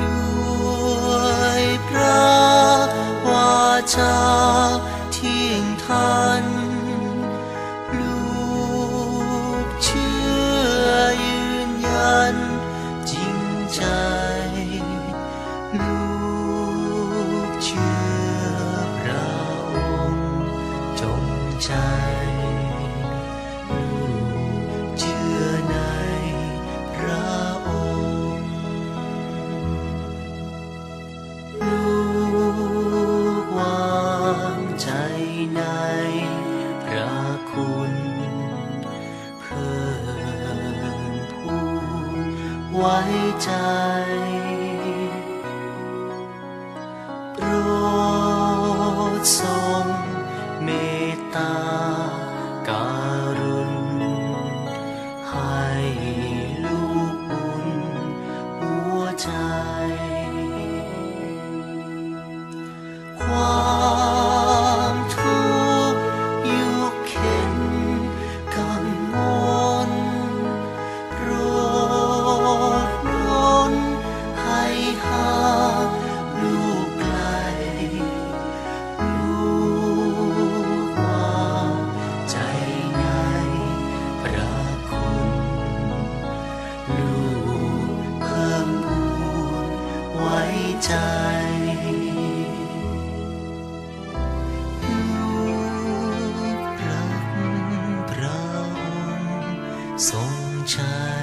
ด้วยพระวาจา ไว้ใจ โปรดสอน ใจลูกรักพระทรงใช้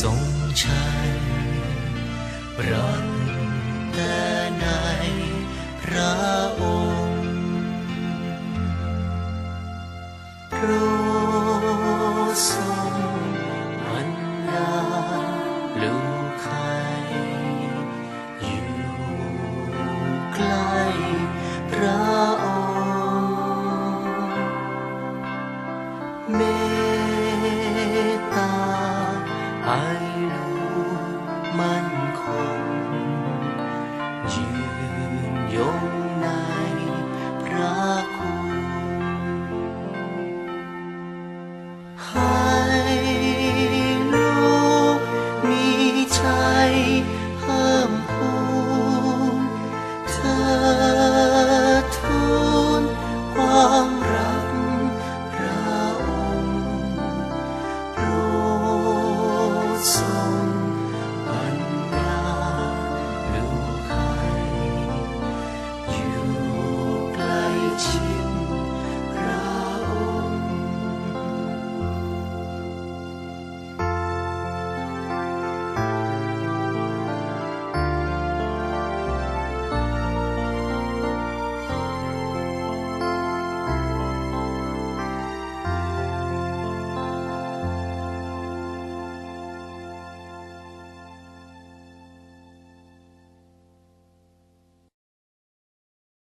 ทรงชัยรักแต่ในพระองค์